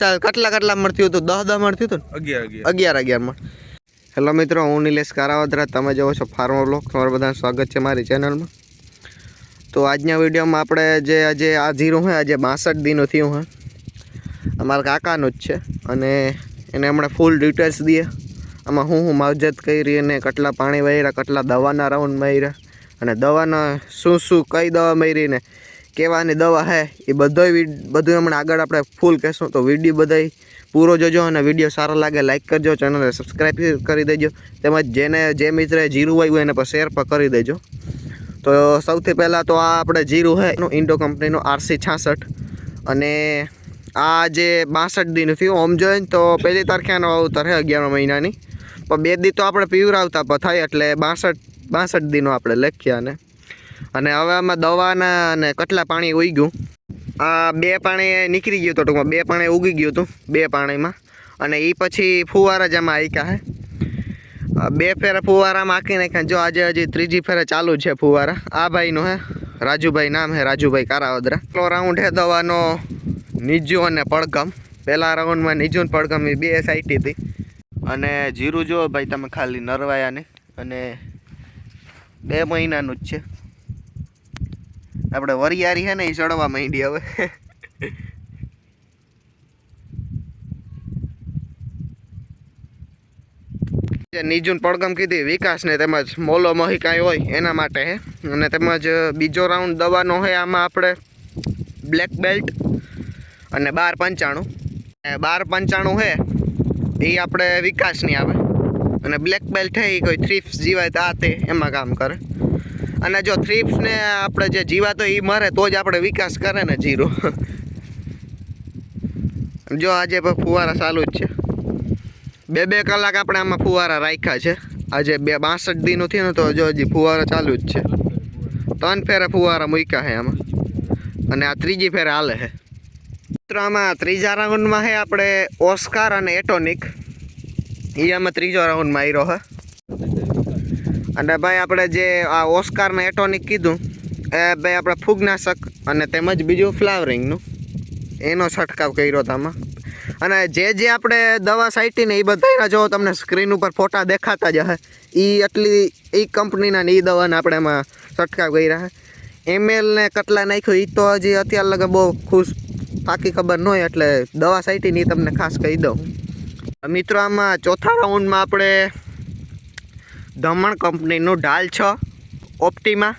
ચાલ કેટલા કેટલા મળતી હતું દસ દસ મળતી હતું અગિયાર અગિયાર. મણ હેલો મિત્રો હું નિલેશ કારાવદરા. તમે જોવો છો ફાર્મર બ્લોક તમારું બધાનું સ્વાગત છે મારી ચેનલમાં. તો આજના વિડીયોમાં આપણે જે આજે આ જીરું હોય આજે બાસઠ દિનો થયું હે. અમારા કાકાનું જ છે અને એને હમણાં ફૂલ ડિટેલ્સ દઈએ. આમાં હું હું માવજત કરી અને કેટલા પાણી વાર્યા કેટલા દવાના રાઉન્ડ માર્યા. અને દવાના શું શું કઈ દવા મારી ને કેવાની દવા હે, એ બધોય બધું હમણાં આગળ આપણે ફૂલ કહેશું. તો વીડિયો બધાય પૂરો જોજો અને વીડિયો સારો લાગે લાઇક કરજો ચેનલને સબસ્ક્રાઈબ કરી દેજો. તેમજ જેને, જે મિત્રે જીરું વાવ્યું એને પર શેર પર કરી દેજો. તો સૌથી પહેલાં તો આ આપણે જીરું છે એનું ઇન્ડો કંપનીનું આરસી છાસઠ. અને આ જે બાસઠ દિન થયું ઓમ જોઈને તો પહેલી તારીખે આનો અવતર છે અગિયાર મહિનાની. પણ બે દી તો આપણે પીવરાવતા પણ થાય, એટલે બાસઠ બાસઠ દિનો આપણે લખ્યા ને. અને હવે આમાં દવાના અને કેટલા પાણી ઉઈ ગયું? આ બે પાણી નીકળી ગયું હતું ટૂંકમાં. બે પાણી ઉગી ગયું હતું બે પાણીમાં. અને એ પછી ફુવારા જ આમાં આયકા હે. બે ફેરા ફુવારામાં આખી નાખ્યા. જો આજે હજી ત્રીજી ફેરે ચાલુ છે ફુવારા. આ ભાઈનું હે. રાજુભાઈ નામ હે, રાજુભાઈ કારાવદરા. પેલો રાઉન્ડ હે દવાનો નીજુ અને પડગમ પહેલા રાઉન્ડમાં નીજુ અને પડગમ એ બે સાઈટી હતી. અને જીરું જો ભાઈ તમે ખાલી નરવાયાની. અને બે મહિનાનું જ છે. આપણે વરિયારી છે ને એ ચડવા માંડી હવે. નીજુન પડગમ કીધી વિકાસને તેમજ મોલો મહી કાંઈ હોય એના માટે હે. અને તેમજ બીજો રાઉન્ડ દવાનો છે આમાં આપણે બ્લેક બેલ્ટ અને બાર પંચાણું. બાર પંચાણું છે એ આપણે વિકાસની આવે. અને બ્લેક બેલ્ટ હે એ કોઈ થ્રીપ્સ જીવાય તો તે એમાં કામ કરે. અને જો થ્રીપ્સને આપણે જે જીવાતો એ મરે, તો જ આપણે વિકાસ કરે ને જીરો. જો આજે ફુવારા ચાલુ જ છે. બે બે કલાક આપણે આમાં ફુવારા રાખ્યા છે. આજે બે બાસઠ દિનો થયું ને તો જો હજી ફુવારા ચાલુ જ છે. ત્રણ ફેરે ફુવારા મૂક્યા છે આમાં. અને આ ત્રીજી ફેરે હાલે છે. મિત્રો આમાં ત્રીજા રાઉન્ડમાં છે આપણે ઓસ્કાર અને એટોનિક. એ આમાં ત્રીજો રાઉન્ડમાં આવ્યો છે. અને ભાઈ આપણે જે આ ઓસ્કાર ને એટોનિક કીધું, એ ભાઈ આપણે ફૂગનાશક અને તેમજ બીજું ફ્લાવરિંગનું, એનો છંટકાવ કર્યો આમાં. અને જે જે આપણે દવા સાઈટી ને એ બધાના જો તમને સ્ક્રીન ઉપર ફોટા દેખાતા જ હશે એ એટલી એ કંપનીના ને એ દવાને આપણે એમાં છંટકાવ કર્યા છે એમએલ ને કેટલા નાખ્યું એ તો હજી અત્યાર લગે બહુ ખુશ પાકી ખબર ન હોય એટલે દવા સાઈટીને એ તમને ખાસ કહી દઉં. મિત્રો, આમાં ચોથા રાઉન્ડમાં આપણે દમણ કંપનીનું ઢાલ છ, ઓપ્ટિમા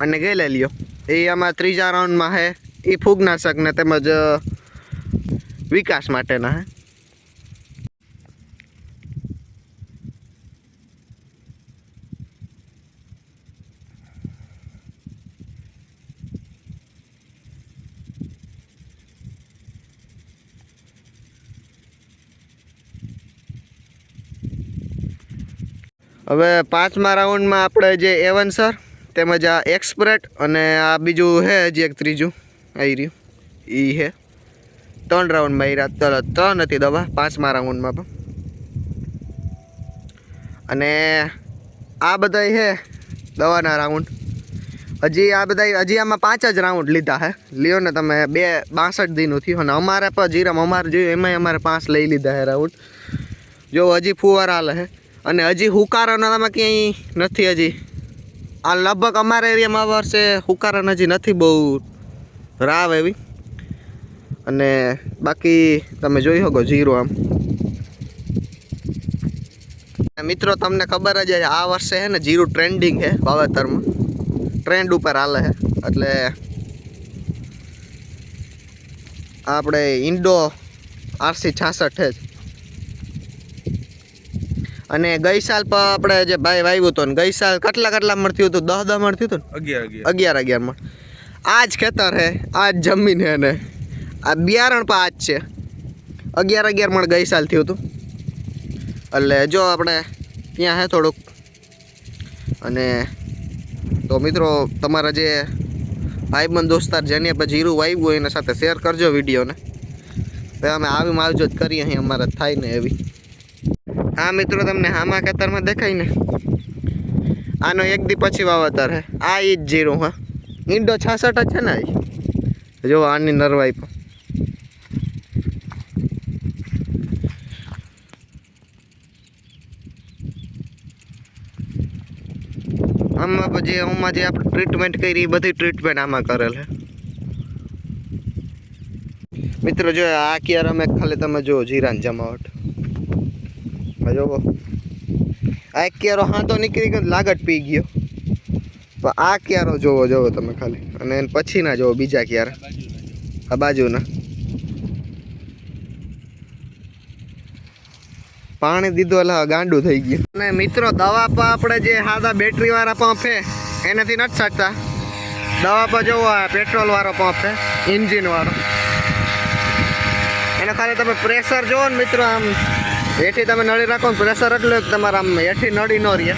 અને ગેલેલિયો. એ આમાં ત્રીજા રાઉન્ડમાં છે એ ફૂગનાશકને તેમજ વિકાસ માટેના હે. હવે પાંચમા રાઉન્ડમાં આપણે જે એવન સર તેમજ આ એક્સપ્રેટ અને આ બીજું છે હજી એક ત્રીજું આવી રહ્યું. એ હે. ત્રણ રાઉન્ડમાં એ રાત ત્રણ હતી દવા, પાંચમા રાઉન્ડમાં પણ. અને આ બધા છે દવાના રાઉન્ડ. હજી આ બધા હજી આમાં પાંચ જ રાઉન્ડ લીધા હે. લ્યો ને તમે બે બાસઠ દિનનું થયું અને અમારે પણ જીરામ અમારે જોયું, એમાંય અમારે પાંચ લઈ લીધા હે રાઉન્ડ. જો હજી ફુવારા હાલે છે અને હજી હુકારાનામાં ક્યાંય નથી હજી. આ લગભગ અમારા એરિયામાં વર્ષે હુકારણ હજી નથી બહુ રાવ એવી. અને બાકી તમે જોઈ શકો જીરો આમ. મિત્રો, તમને ખબર જ આ વર્ષે છે ને જીરું ટ્રેન્ડિંગ છે વાવેતરમાં. ટ્રેન્ડ ઉપર હાલે છે એટલે આપણે ઇન્ડો આરસી છાસઠ છે અને ગઈ સાલ પણ આપણે જે ભાઈ વાવ્યું હતું ને ગઈ સાલ કેટલા કેટલા મણ થયું હતું? દહ દહ મણ થયું હતું અગિયાર અગિયાર. અગિયાર મણ. આ જ ખેતર હે આ જ જમીન હે ને. આ બિયારણ પણ આ જ છે. અગિયાર અગિયાર મણ ગઈ સાલ થયું હતું. એટલે જો આપણે ત્યાં હે થોડુંક. અને તો મિત્રો તમારા જે ભાઈબંધ દોસ્તાર જેને પછી જીરું વાવ્યું હોય એના સાથે શેર કરજો વિડીયોને તો અમે આવી જ કરીએ અહીં અમારે થાય ને એવી. હા મિત્રો, તમને હામા ખેતરમાં દેખાય ને? આનો એક દી પછી વાવતર હે. આ ઈ જ જીરું, હા. ઈંડો છાસઠ જ છે ને જો આની નરવાઈ પણ. આમાં પછી આમાં જે આપણે ટ્રીટમેન્ટ કરી એ બધી ટ્રીટમેન્ટ આમાં કરેલ છે મિત્રો, જો આ ક્યારે અમે ખાલી તમે જો જીરાની જમાવટ. જોવો આ એક ક્યારો તો નીકળી ગયો લાગટ પી ગયો. પણ આ ક્યારો જોવો જોવો તમે ખાલી. અને પછી પછીના જોવો, બીજા ક્યારે. આ બાજુના. પાણી દીધું એટલે ગાંડું થઈ ગયું. અને મિત્રો, દવા પર આપણે જે સાદા બેટરી વાળા પંપ છે એનાથી નથી શકતા દવા પર જોવો, આ પેટ્રોલ વાળો પંપ છે ઇન્જિન વાળો એને ખાલી તમે પ્રેશર જોવો ને મિત્રો, આમ હેઠી તમે નળી રાખો ને પ્રેશર એટલું તમારે આમ એથી નળી ન રહે.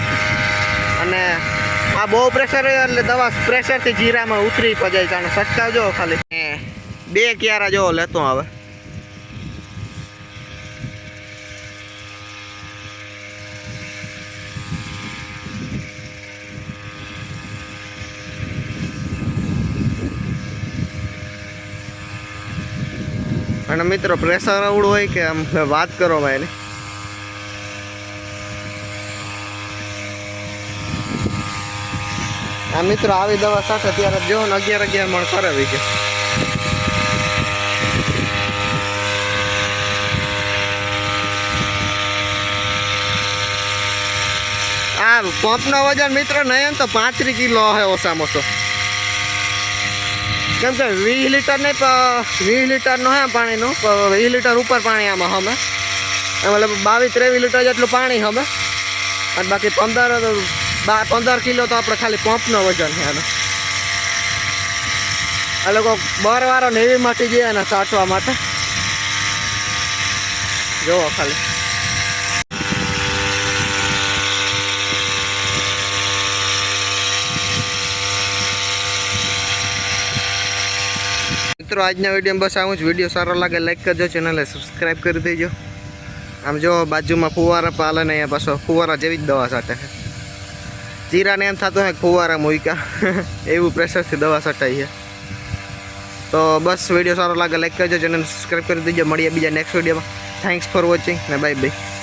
અને આ બહુ પ્રેશર રહે એટલે દવા પ્રેશરથી જીરામાં ઉતરી પજાય કારણ સટકાવ જો ખાલી. બે ક્યારા જો લેતો હવે અને મિત્રો, પ્રેશર અવડું હોય કે આમ વાત કરો માં આ મિત્રો આવી દવા સાથે ત્યારે જો ને અગિયાર અગિયાર મણ કરાવી છે. આ પંપનો વજન મિત્રો નહીં તો પાંત્રીસ કિલો હે ઓછામાં ઓછો. કેમ કે વીસ લીટર નહીં વીસ લીટરનું હે પાણીનું પણ વીસ લીટર ઉપર પાણી આમાં હમે. મતલબ બાવીસ ત્રેવીસ લીટર જેટલું પાણી હમે. અને બાકી પંદર બા પંદર કિલો તો આપણે ખાલી પંપનો વજન છે એનો આ લોકો ને નેવી માટી ગયા ને સાચવા માટે. જોવો ખાલી. મિત્રો, આજના વીડિયો બસ આવું જ. વીડિયો સારો લાગે લાઈક કરજો ચેનલને સબસ્ક્રાઈબ કરી દેજો. આમ જો બાજુમાં ફુવારા પાલે ને અહીંયા પાછો ફુવારા જેવી જ દવા સાથે. છે જીરાને એમ થતું હોય ફુવારા મૂક્યા એવું પ્રેશરથી દવા સટાઈ છે. તો બસ વીડિયો સારો લાગે લાઈક કરજો ચેનલ સબસ્ક્રાઈબ કરી દેજો. મળીએ બીજા નેક્સ્ટ વિડીયોમાં થેન્ક્સ ફોર વોચિંગ ને બાય બાય